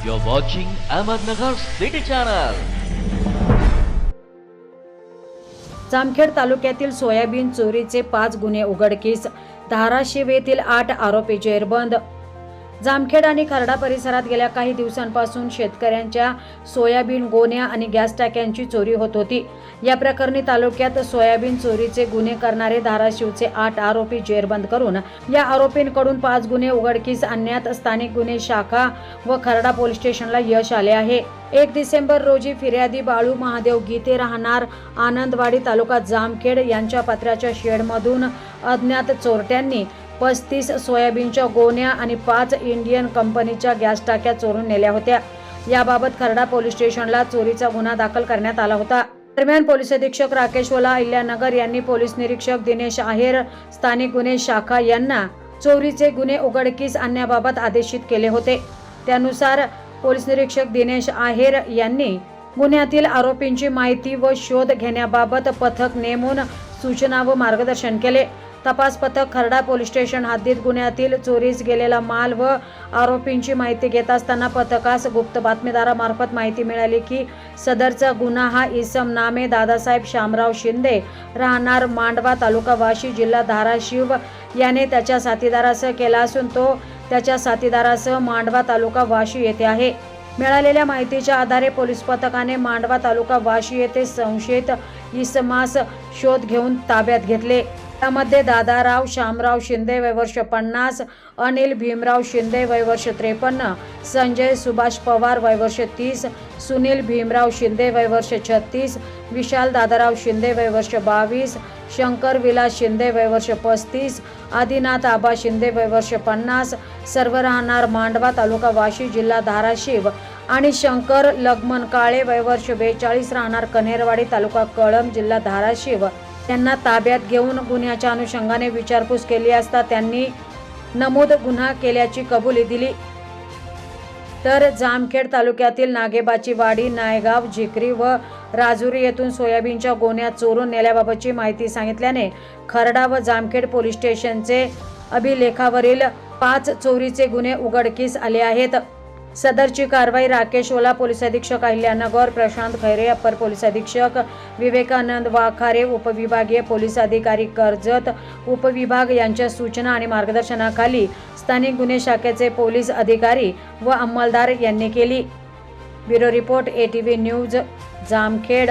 You're watching Ahmednagar City Channel. Jamkhed तालुक्यातील soybean चोरीचे पाच गुन्हे उघडकीस धाराशिव येथील आठ आरोपी जेरबंद जामखेड आणि खर्डा परिसरात गेल्या काही दिवसांपासून शेतकऱ्यांच्या सोयाबीन गोण्या आणि गॅस टाक्यांची चोरी होत होती. या प्रकरणी तालुक्यात सोयाबीन चोरीचे गुन्हे करणारे धाराशिवचे आठ आरोपी जेरबंद करून या आरोपींकडून पाच गुन्हे उघडकीस आणण्यात स्थानिक गुन्हे शाखा व खर्डा पोलीस स्टेशनला यश आले आहे. एक डिसेंबर रोजी फिर्यादी बाळू महादेव गीते राहणार आनंदवाडी तालुका जामखेड यांच्या पत्र्याच्या शेडमधून अज्ञात चोरट्यांनी पस्तीस सोयाबीनच्या गोण्या आणि पाच इंडियन कंपनीच्या गॅस टाक्या चोरून नेल्या होत्या. याबाबत खर्डा पोलीस स्टेशनला चोरीचा गुन्हा दाखल करण्यात आला होता. दरम्यान पोलीस अधीक्षक राकेश वला अहिल्यानगर यांनी पोलीस निरीक्षक दिनेश आहेर स्थानिक गुन्हे शाखा यांना चोरीचे गुन्हे उघडकीस आणण्याबाबत आदेशित केले होते. त्यानुसार पोलीस निरीक्षक दिनेश आहेर यांनी गुन्ह्यातील आरोपींची माहिती व शोध घेण्याबाबत पथक नेमून सूचना व मार्गदर्शन केले. तपास पथक खर्डा पोलीस स्टेशन हद्दीत गुन्ह्यातील चोरीस गेलेला माल व आरोपींची माहिती घेत असताना पथकास गुप्त बातमीदारामार्फत माहिती मिळाली की सदरचा गुन्हा हा इसम नामे दादासाहेब शामराव शिंदे राहणार मांडवा तालुका वाशी जिल्हा धाराशिव याने त्याच्या साथीदारासह केला असून तो त्याच्या साथीदारासह मांडवा तालुका वाशी येथे आहे. मिळालेल्या माहितीच्या आधारे पोलीस पथकाने मांडवा तालुका वाशी येथे संशयित इसमास शोध घेऊन ताब्यात घेतले. त्यामध्ये दादाराव शामराव शिंदे वयवर्ष पन्नास अनिल भीमराव शिंदे वयवर्ष त्रेपन्न संजय सुभाष पवार वयवर्ष तीस सुनील भीमराव शिंदे वयवर्ष छत्तीस विशाल दादाराव शिंदे वयवर्ष बावीस शंकर विलास शिंदे वयवर्ष पस्तीस आदिनाथ आबा शिंदे वयवर्ष पन्नास सर्व राहणार मांडवा तालुका वाशी जिल्हा धाराशिव आणि शंकर लग्मन काळे वयवर्ष बेचाळीस राहणार कन्हेरवाडी तालुका कळंब जिल्हा धाराशिव. त्यांना ताब्यात घेऊन गुन्ह्याच्या अनुषंगाने विचारपूस केली असता त्यांनी नमूद गुन्हा केल्याची कबुली दिली. तर जामखेड तालुक्यातील नागेबाची वाडी नायगाव झिकरी व राजुरी येथून सोयाबीनच्या गोण्या चोरून नेल्याबाबतची माहिती सांगितल्याने खरडा व जामखेड पोलीस स्टेशनचे अभिलेखावरील पाच चोरीचे गुन्हे उघडकीस आले आहेत. सदरची कारवाई राकेश ओला पोलीस अधीक्षक अहिल्यानगर प्रशांत खैरे अप्पर पोलीस अधीक्षक विवेकानंद वाखारे उपविभागीय पोलीस अधिकारी कर्जत उपविभाग यांच्या सूचना आणि मार्गदर्शनाखाली स्थानिक गुन्हे शाखेचे पोलीस अधिकारी व अंमलदार यांनी केली. Bureau report A T V news Jamkhed.